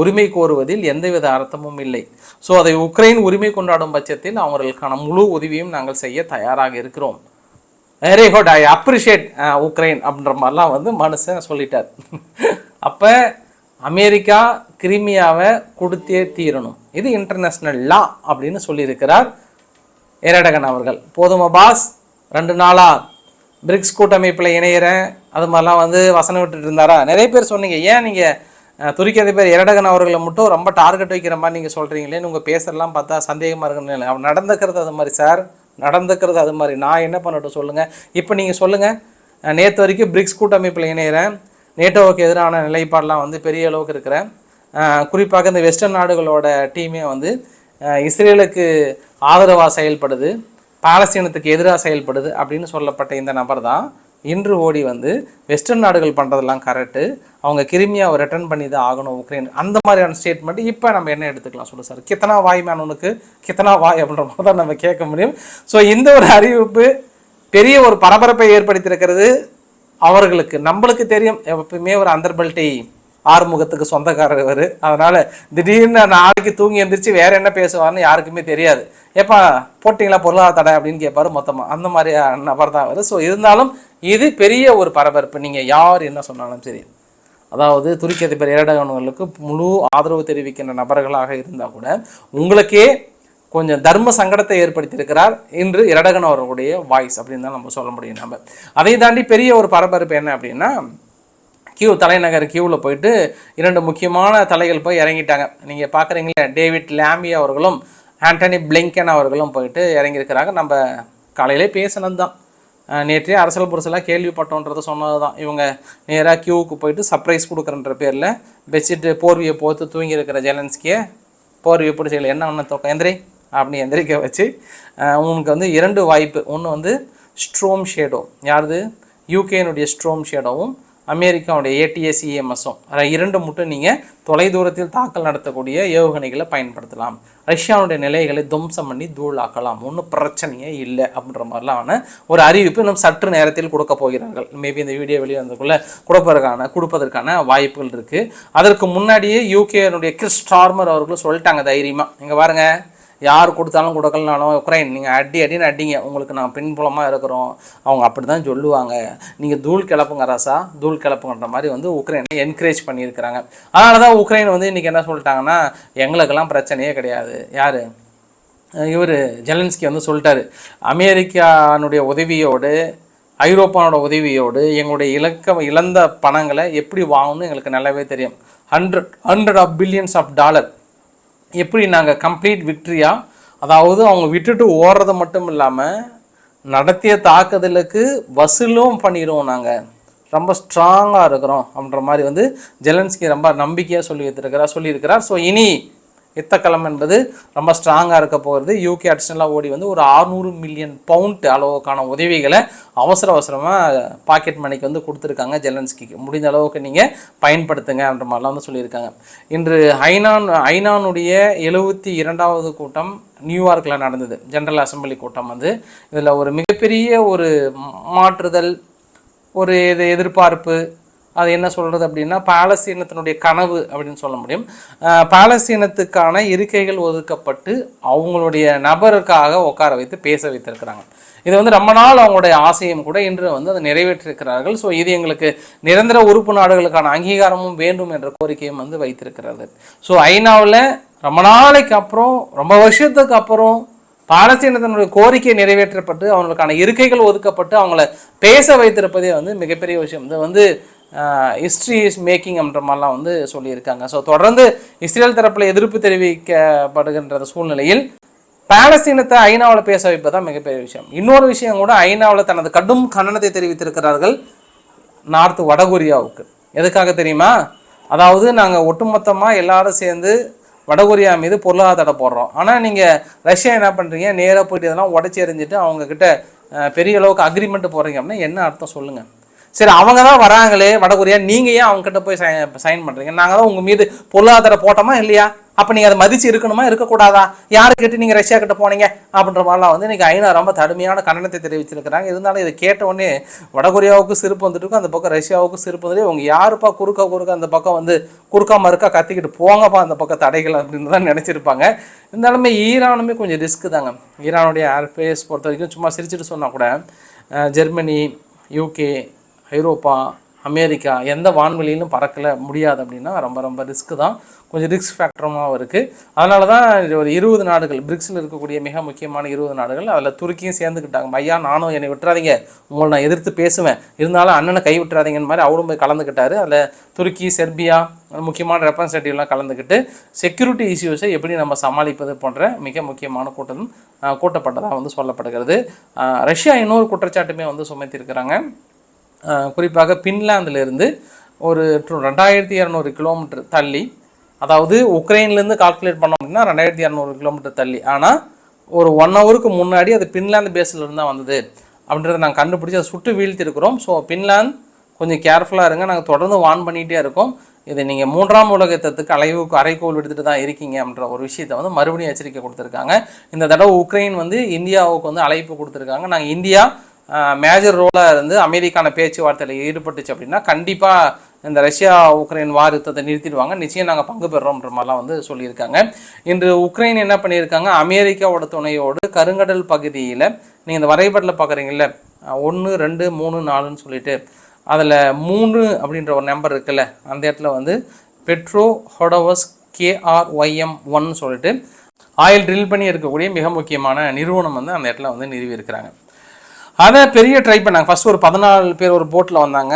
உரிமை கோருவதில் எந்தவித அர்த்தமும் இல்லை. ஸோ அதை உக்ரைன் உரிமை கொண்டாடும் பட்சத்தில் அவர்களுக்கான முழு உதவியும் நாங்கள் செய்ய தயாராக இருக்கிறோம். Very good I appreciate Ukraine அப்படின்ற மாதிரிலாம் வந்து மனுஷன் சொல்லிட்டார். அப்போ அமெரிக்கா கிரிமியாவை கொடுத்தே தீரணும். இது இன்டர்நேஷ்னல் லா அப்படின்னு சொல்லியிருக்கிறார் எரடகன் அவர்கள். போதுமா பாஸ் ரெண்டு நாளாக பிரிக்ஸ் கூட்டமைப்பில் இணையிறேன். அது மாதிரிலாம் வந்து வசனம் விட்டுட்டு இருந்தாரா? நிறைய பேர் சொன்னீங்க. ஏன் நீங்கள் துருக்கி அதிபர் எரடகன் அவர்களை மட்டும் ரொம்ப டார்கெட் வைக்கிற மாதிரி நீங்கள் சொல்கிறீங்களேன்னு உங்கள் பேசுறதெல்லாம் பார்த்தா சந்தேகமாக இருக்குன்னு அவர் நடந்துக்கிறது அது மாதிரி சார் நடந்துக்கிறது அது மாதிரி. நான் என்ன பண்ணட்டும் சொல்லுங்கள் இப்போ நீங்கள் சொல்லுங்கள் நேற்று வரைக்கும் பிரிக்ஸ் கூட்டமைப்பில் இணையிறேன். நேட்டோவுக்கு எதிரான நிலைப்பாடெலாம் வந்து பெரிய அளவுக்கு இருக்கிறேன் குறிப்பாக இந்த வெஸ்டர்ன் நாடுகளோட டீமே வந்து இஸ்ரேலுக்கு ஆதரவாக செயல்படுது. பாலஸ்தீனத்துக்கு எதிராக செயல்படுது அப்படின்னு சொல்லப்பட்ட இந்த நபர் தான் இன்று ஓடி வந்து வெஸ்டர்ன் நாடுகள் பண்ணுறதெல்லாம் கரெக்டு அவங்க கிருமியாவை ரிட்டர்ன் பண்ணி தான் ஆகணும் உக்ரைன். அந்த மாதிரியான ஸ்டேட்மெண்ட் இப்போ நம்ம என்ன எடுத்துக்கலாம் சொல்லு சார் கித்தனா வாய் மேனவனுக்கு கித்தனா வாய் அப்படின்ற மாதிரி தான் நம்ம கேட்க முடியும். ஸோ இந்த ஒரு அறிவிப்பு பெரிய ஒரு பரபரப்பை ஏற்படுத்தியிருக்கிறது அவர்களுக்கு. நம்மளுக்கு தெரியும். எப்பவுமே ஒரு அந்தர்பல்ட்டி ஆறுமுகத்துக்கு சொந்தக்காரர் இவர். அதனால் திடீர்னு நாளைக்கு தூங்கி எந்திரிச்சு வேற என்ன பேசுவார்னு யாருக்குமே தெரியாது. ஏப்பா போட்டிங்களா பொருளாதார தடை அப்படின்னு கேட்பாரு மொத்தமாக அந்த மாதிரி நபர் தான் அவர் ஸோ இருந்தாலும் இது பெரிய ஒரு பரபரப்பு. நீங்கள் யார் என்ன சொன்னாலும் சரி. அதாவது துருக்கி அதிபர் ஏரடகனுக்கு முழு ஆதரவு தெரிவிக்கின்ற நபர்களாக இருந்தால் கூட உங்களுக்கே கொஞ்சம் தர்ம சங்கடத்தை ஏற்படுத்தியிருக்கிறார் இன்று இரடகன் அவர்களுடைய வாய்ஸ் அப்படின்னு தான் நம்ம சொல்ல முடியும் நம்ம அதை தாண்டி பெரிய ஒரு பரபரப்பு என்ன அப்படின்னா கியூ தலைநகர் கியூவில் போயிட்டு இரண்டு முக்கியமான தலைகள் போய் இறங்கிட்டாங்க. நீங்கள் பார்க்குறீங்களே டேவிட் லேமி அவர்களும் ஆண்டனி பிளிங்கன் அவர்களும் போயிட்டு இறங்கியிருக்கிறாங்க. நம்ம காலையிலே பேசினது தான் நேற்றே அரசல் புரசலாக கேள்விப்பட்டோன்றது சொன்னது தான் இவங்க நேராக கியூவுக்கு போயிட்டு சர்ப்ரைஸ் கொடுக்குறன்ற பேரில் பெட்ஷீட்டு போர்வியை போத்து தூங்கி இருக்கிற ஜெலன்ஸ்கியை போர்வியை பிடிச்சல என்ன ஒன்று தோக்கம்? எந்திரி. அப்படின்னு எந்திரிக்க வச்சு உனக்கு வந்து இரண்டு வாய்ப்பு. ஒன்று வந்து ஸ்ட்ரோம் ஷேடோ. யாருது? யூகேனுடைய ஸ்ட்ரோம் ஷேடோவும் அமெரிக்காவுடைய ஏடிஎஸ்இஎம்எஸும் இரண்டு மட்டும் நீங்கள் தொலைதூரத்தில் தாக்கல் நடத்தக்கூடிய ஏவுகணைகளை பயன்படுத்தலாம். ரஷ்யாவுடைய நிலைகளை துவம்சம் பண்ணி தூளாக்கலாம். ஒன்றும் பிரச்சனையே இல்லை அப்படின்ற மாதிரிலாம் ஒரு அறிவிப்பு இன்னும் சற்று நேரத்தில் கொடுக்க போகிறார்கள். மேபி இந்த வீடியோ வெளியே வந்ததுக்குள்ளே கொடுப்பதற்கான கொடுப்பதற்கான வாய்ப்புகள் இருக்குது அதற்கு முன்னாடியே யூகேனுடைய கிறிஸ் ஸ்டார்மர் அவர்களும் சொல்லிட்டாங்க தைரியமாக இங்கே பாருங்கள் யார் கொடுத்தாலும் கொடுக்கலனாலும் உக்ரைன் நீங்கள் அடி அடின்னு அடிங்க. உங்களுக்கு நான் பின்புலமாக இருக்கிறோம். அவங்க அப்படி தான் சொல்லுவாங்க. நீங்கள் தூள் கிளப்புங்க ரசா. தூள் கிளப்புங்கன்ற மாதிரி வந்து உக்ரைனை என்கரேஜ் பண்ணியிருக்கிறாங்க. அதனால தான் உக்ரைன் வந்து இன்றைக்கி என்ன சொல்லிட்டாங்கன்னா எங்களுக்கெல்லாம் பிரச்சனையே கிடையாது. யார்? இவர் ஜெலன்ஸ்கி வந்து சொல்லிட்டாரு. அமெரிக்கானுடைய உதவியோடு ஐரோப்பானோட உதவியோடு எங்களுடைய இலக்க இழந்த பணங்களை எப்படி வாங்கணும்னு எங்களுக்கு நல்லாவே தெரியும். Hundred hundred of billions of dollar எப்படி நாங்கள் கம்ப்ளீட் விக்ட்ரியா அதாவது அவங்க விட்டுட்டு ஓடுறது மட்டும் இல்லாமல் நடத்திய தாக்குதலுக்கு வசூலும் பண்ணிடுவோம் நாங்கள் ரொம்ப ஸ்ட்ராங்காக இருக்கிறோம் அப்படின்ற மாதிரி வந்து ஜெலன்ஸ்கி ரொம்ப நம்பிக்கையாக சொல்லி வைத்திருக்கிறார் சொல்லியிருக்கிறார் ஸோ இனி யுத்தக்களம் என்பது ரொம்ப ஸ்ட்ராங்காக இருக்க போகிறது யூகே அடிஷ்னலாக ஓடி வந்து ஒரு 600 மில்லியன் பவுண்ட் அளவுக்கான உதவிகளை அவசர அவசரமாக பாக்கெட் மணிக்கு வந்து கொடுத்துருக்காங்க ஜெலன்ஸ்கிக்கு. முடிந்த அளவுக்கு நீங்கள் பயன்படுத்துங்கன்ற மாதிரிலாம் வந்து சொல்லியிருக்காங்க. இன்று ஐநான் ஐநானுடைய எழுபத்தி இரண்டாவது கூட்டம் நியூயார்க்கில் நடந்தது. ஜென்ரல் அசம்பிளி கூட்டம் வந்து இதில் ஒரு மிகப்பெரிய ஒரு மாற்றுதல் ஒரு இது எதிர்பார்ப்பு அது என்ன சொல்கிறது அப்படின்னா பாலஸ்தீனத்தினுடைய கனவு அப்படின்னு சொல்ல முடியும். பாலஸ்தீனத்துக்கான இருக்கைகள் ஒதுக்கப்பட்டு அவங்களுடைய நபருக்காக உட்கார வைத்து பேச வைத்திருக்கிறாங்க. இது வந்து ரொம்ப நாள் அவங்களுடைய ஆசையும் கூட இன்று வந்து அதை நிறைவேற்றிருக்கிறார்கள். ஸோ இது எங்களுக்கு நிரந்தர உறுப்பு நாடுகளுக்கான அங்கீகாரமும் வேண்டும் என்ற கோரிக்கையும் வந்து வைத்திருக்கிறது. ஸோ ஐநாவில் ரொம்ப நாளைக்கு அப்புறம் ரொம்ப வருஷத்துக்கு அப்புறம் பாலஸ்தீனத்தினுடைய கோரிக்கை நிறைவேற்றப்பட்டு அவங்களுக்கான இருக்கைகள் ஒதுக்கப்பட்டு அவங்கள பேச வைத்திருப்பதே வந்து மிகப்பெரிய விஷயம். இது வந்து ஹிஸ்ட்ரி இஸ் மேக்கிங் அப்படின்ற மாதிரிலாம் வந்து சொல்லியிருக்காங்க. ஸோ தொடர்ந்து இஸ்ரேல் தரப்பில் எதிர்ப்பு தெரிவிக்கப்படுகின்ற சூழ்நிலையில் பாலஸ்தீனத்தை ஐநாவில் பேச வைப்பது மிகப்பெரிய விஷயம். இன்னொரு விஷயம் கூட ஐநாவில் தனது கடும் கண்டனத்தை தெரிவித்திருக்கிறார்கள் நார்த் வடகொரியாவுக்கு. எதுக்காக தெரியுமா? அதாவது நாங்கள் ஒட்டுமொத்தமாக எல்லாரும் சேர்ந்து வடகொரியா மீது பொருளாதார தடை போடுறோம். ஆனால் நீங்கள் ரஷ்யா என்ன பண்ணுறீங்க நேராக போயிட்டு இதெல்லாம் உடச்சி எறிஞ்சிட்டு அவங்கக்கிட்ட பெரிய அளவுக்கு அக்ரிமெண்ட் போடுறீங்க அப்படின்னா என்ன அர்த்தம் சொல்லுங்கள் சரி அவங்க தான் வராங்களே வடகொரியா நீங்கள் ஏன் அவங்ககிட்ட போய் சைன் பண்ணுறீங்க நாங்கள் தான் உங்கள் மீது பொருளாதார போட்டோமா இல்லையா? அப்போ நீங்கள் அதை மதித்து இருக்கணுமா இருக்கக்கூடாதா? யாரை கேட்டு நீங்கள் ரஷ்யா கிட்ட போனீங்க? அப்படின்ற மாதிரிலாம் வந்து இன்றைக்கி ஐநா ரொம்ப கடுமையான கண்டனத்தை தெரிவிச்சிருக்கிறாங்க. இருந்தாலும் இதை கேட்ட உடனே வடகொரியாவுக்கு சிரிப்பு வந்துட்டு அந்த பக்கம் ரஷ்யாவுக்கு சிரிப்பு வந்துட்டு அவங்க யாருப்பா குறுக்க குறுக்க அந்த பக்கம் வந்து குறுக்கா மறுக்கா கத்திக்கிட்டு போங்கப்பா அந்த பக்கம் தடைகள் அப்படின்னு தான் நினச்சிருப்பாங்க. இருந்தாலுமே ஈரானுமே கொஞ்சம் ரிஸ்க்கு தாங்க. ஈரானுடைய ஏர்பேஸ் பொறுத்த வரைக்கும் சும்மா சிரிச்சிட்டு சொன்னால் கூட ஜெர்மனி யூகே ஐரோப்பா அமெரிக்கா எந்த வான்வெளியிலும் பறக்கல முடியாது அப்படின்னா ரொம்ப ரொம்ப ரிஸ்க்கு தான். கொஞ்சம் ரிஸ்க் ஃபேக்டரமாகவும் இருக்குது அதனால தான் ஒரு இருபது நாடுகள் பிரிக்ஸில் இருக்கக்கூடிய மிக முக்கியமான இருபது நாடுகள் அதில் துருக்கியும் சேர்ந்துக்கிட்டாங்க ஐயா நானும் என்னை விட்டுறாதீங்க. உங்களை நான் எதிர்த்து பேசுவேன். இருந்தாலும் அண்ணனை கை விட்டுறாதீங்கன்னு மாதிரி அவரும் போய் கலந்துக்கிட்டாரு. அதில் துருக்கி செர்பியா முக்கியமான ரெப்ரசன்டேட்டிவ்லாம் கலந்துக்கிட்டு செக்யூரிட்டி இஷ்யூஸை எப்படி நம்ம சமாளிப்பது போன்ற மிக முக்கியமான கூட்டம் கூட்டப்பட்டதாக வந்து சொல்லப்படுகிறது. ரஷ்யா இன்னொரு குற்றச்சாட்டுமே வந்து சுமத்தியிருக்கிறாங்க குறிப்பாக பின்லாந்திலிருந்து ஒரு டு- ரெண்டாயிரத்தி இரநூறு கிலோமீட்டர் தள்ளி அதாவது உக்ரைன்லேருந்து கால்குலேட் பண்ணோம் அப்படின்னா ரெண்டாயிரத்தி இரநூறு கிலோமீட்டர் தள்ளி. ஆனால் ஒரு ஒன் ஹவருக்கு முன்னாடி அது பின்லாந்து பேஸில் தான் வந்தது. அப்படின்றத நாங்கள் கண்டுபிடிச்சி அதை சுட்டு வீழ்த்திருக்கிறோம் ஸோ பின்லாந்து கொஞ்சம் கேர்ஃபுல்லாக இருங்க. நாங்கள் தொடர்ந்து வான் பண்ணிகிட்டே இருக்கோம். இதை நீங்கள் மூன்றாம் உலகத்தத்துக்கு அலைவுக்கு அரைக்கோள் விடுத்துட்டு தான் இருக்கீங்க அப்படின்ற ஒரு விஷயத்தை வந்து மறுபடியும் எச்சரிக்கை கொடுத்துருக்காங்க. இந்த தடவை உக்ரைன் வந்து இந்தியாவுக்கு வந்து அழைப்பு கொடுத்துருக்காங்க. நாங்கள் இந்தியா மேஜர் ரோலாக இருந்து அமெரிக்கான பேச்சுவார்த்தையில் ஈடுபட்டுச்சு அப்படின்னா கண்டிப்பாக இந்த ரஷ்யா உக்ரைன் வார் யுத்தத்தை நிறுத்திடுவாங்க. நிச்சயம் நாங்கள் பங்கு பெறுறோம்ன்ற மாதிரிலாம் வந்து சொல்லியிருக்காங்க. இன்று உக்ரைன் என்ன பண்ணியிருக்காங்க? அமெரிக்காவோட துணையோடு கருங்கடல் பகுதியில் நீங்கள் இந்த வரைபடத்தில் பார்க்குறீங்கள ஒன்று ரெண்டு மூணு நாலுன்னு சொல்லிட்டு அதில் மூணு அப்படின்ற ஒரு நம்பர் இருக்குல்ல அந்த இடத்துல வந்து பெட்ரோ ஹொடவஸ் கேஆர்ஒய்எம் ஒன் சொல்லிட்டு ஆயில் ட்ரில் பண்ணி இருக்கக்கூடிய மிக முக்கியமான நிறுவனம் வந்து அந்த இடத்துல வந்து நிறுவி இருக்கிறாங்க. அதை பெரிய ட்ரை பண்ணாங்க. ஃபஸ்ட் ஒரு பதினாலு பேர் ஒரு போட்டில் வந்தாங்க.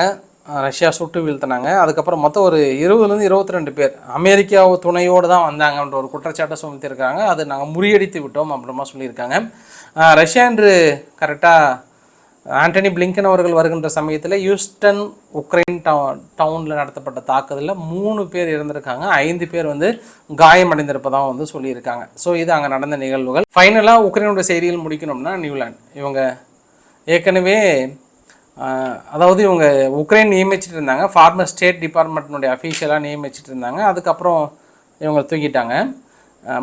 ரஷ்யா சுட்டு வீழ்த்தினாங்க. அதுக்கப்புறம் மொத்தம் ஒரு இருபதுலேருந்து இருபத்தி ரெண்டு பேர். அமெரிக்கா துணையோடு தான் வந்தாங்கன்ற ஒரு குற்றச்சாட்டை சுமத்திருக்காங்க. அது நாங்கள் முறியடித்து விட்டோம் அப்படிமா சொல்லியிருக்காங்க. ரஷ்யா என்று கரெக்டாக ஆண்டனி பிளிங்கன் அவர்கள் வருகின்ற சமயத்தில் யூஸ்டன் உக்ரைன் டவு டவுனில் நடத்தப்பட்ட தாக்குதலில் மூணு பேர் இருந்திருக்காங்க ஐந்து பேர் வந்து காயமடைந்திருப்பதாக வந்து சொல்லியிருக்காங்க. ஸோ இது அங்கே நடந்த நிகழ்வுகள். ஃபைனலாக உக்ரைனுடைய செய்தியில் முடிக்கணும்னா நியூலாண்ட் இவங்க ஏற்கனவே அதாவது இவங்க உக்ரைன் நியமிச்சிட்டு இருந்தாங்க ஃபார்மர் ஸ்டேட் டிபார்ட்மெண்ட்னுடைய அஃபீஷியலாக நியமிச்சிட்டு இருந்தாங்க அதுக்கப்புறம் இவங்க தூக்கிட்டாங்க.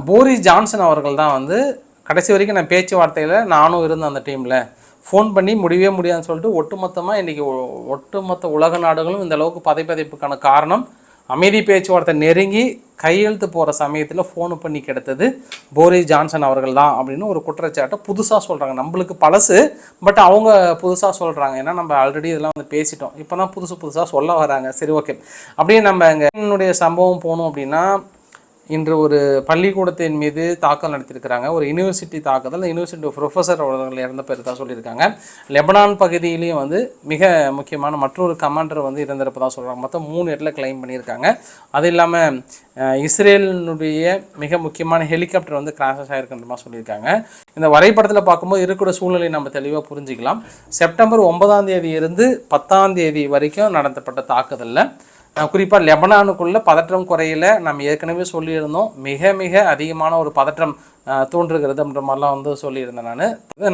போரிஸ் ஜான்சன் அவர்கள் தான் வந்து கடைசி வரைக்கும் நான் பேச்சுவார்த்தையில் நானும் இருந்தேன் அந்த டீமில் ஃபோன் பண்ணி முடியவே முடியாதுன்னு சொல்லிட்டு ஒட்டுமொத்தமாக இன்றைக்கி ஒட்டுமொத்த உலக நாடுகளும் இந்த அளவுக்கு பதைப்பதைப்புக்கான காரணம் அமைதி பேச்சுவார்த்தை நெருங்கி கையெழுத்து போகிற சமயத்தில் ஃபோனு பண்ணி கிடைத்தது போரிஸ் ஜான்சன் அவர்கள் தான் அப்படின்னு ஒரு குற்றச்சாட்டை புதுசாக சொல்கிறாங்க நம்மளுக்கு பழசு பட் அவங்க புதுசாக சொல்கிறாங்க ஏன்னா நம்ம ஆல்ரெடி இதெல்லாம் வந்து பேசிட்டோம். இப்போ தான் புதுசு புதுசாக சொல்ல வராங்க. சரி ஓகே அப்படியே நம்ம இங்கே என்னுடைய சம்பவம் போகணும் அப்படின்னா இன்று ஒரு பள்ளிக்கூடத்தின் மீது தாக்கல் நடத்தியிருக்கிறாங்க. ஒரு யூனிவர்சிட்டி தாக்குதல் யூனிவர்சிட்டி ப்ரொஃபஸர் அவர்கள் இறந்த பேர் தான் சொல்லியிருக்காங்க. லெபனான் பகுதியிலையும் வந்து மிக முக்கியமான மற்றொரு கமாண்டர் வந்து இறந்திருப்பதாக சொல்கிறாங்க மொத்தம் மூணு இடத்துல கிளைம் பண்ணியிருக்காங்க. அது இல்லாமல் இஸ்ரேலினுடைய மிக முக்கியமான ஹெலிகாப்டர் வந்து கிராஷஸ் ஆகிருக்குன்ற சொல்லியிருக்காங்க. இந்த வரைபடத்தில் பார்க்கும்போது இருக்கிற சூழ்நிலை நம்ம தெளிவாக புரிஞ்சுக்கலாம். செப்டம்பர் ஒன்பதாம் தேதி இருந்து பத்தாம் தேதி வரைக்கும் நடத்தப்பட்ட தாக்குதலில். குறிப்பாக லெபனானுக்குள்ள பதற்றம் குறையில. நம்ம ஏற்கனவே சொல்லியிருந்தோம். மிக மிக அதிகமான ஒரு பதற்றம் தோன்றுகிறது அப்படின்ற மாதிரிலாம் வந்து சொல்லியிருந்தேன் நான்.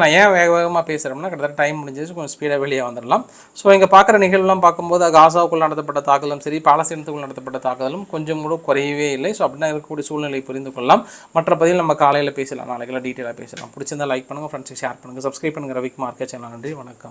நான் ஏன் வேக வேகமாக பேசுகிறேன்னா கிட்டத்தட்ட டைம் முடிஞ்சிச்சு கொஞ்சம் ஸ்பீடாக வெளியே வந்துடலாம். ஸோ இங்கே பார்க்குற நிகழ்வுலாம் பார்க்கும்போது காசாவுக்குள் நடத்தப்பட்ட தாக்குதலும் சரி பாலஸ்தீனத்துக்குள் நடத்தப்பட்ட தாக்குதலும் கொஞ்சம் கூட குறையவே இல்லை. ஸோ அப்படின்னா இருக்கக்கூடிய சூழ்நிலை புரிந்து கொள்ளலாம். மற்ற பதில் நம்ம காலையில் பேசலாம். நாளைக்கெல்லாம் டீட்டெயிலாக பேசலாம். பிடிச்சிருந்தா லைக் பண்ணுங்கள் ஃப்ரெண்ட்ஸுக்கு ஷேர் பண்ணுங்கள் சப்ஸ்கிரைப் பண்ணுங்கள் ரவிக்குமார் சேனல் நன்றி. வணக்கம்.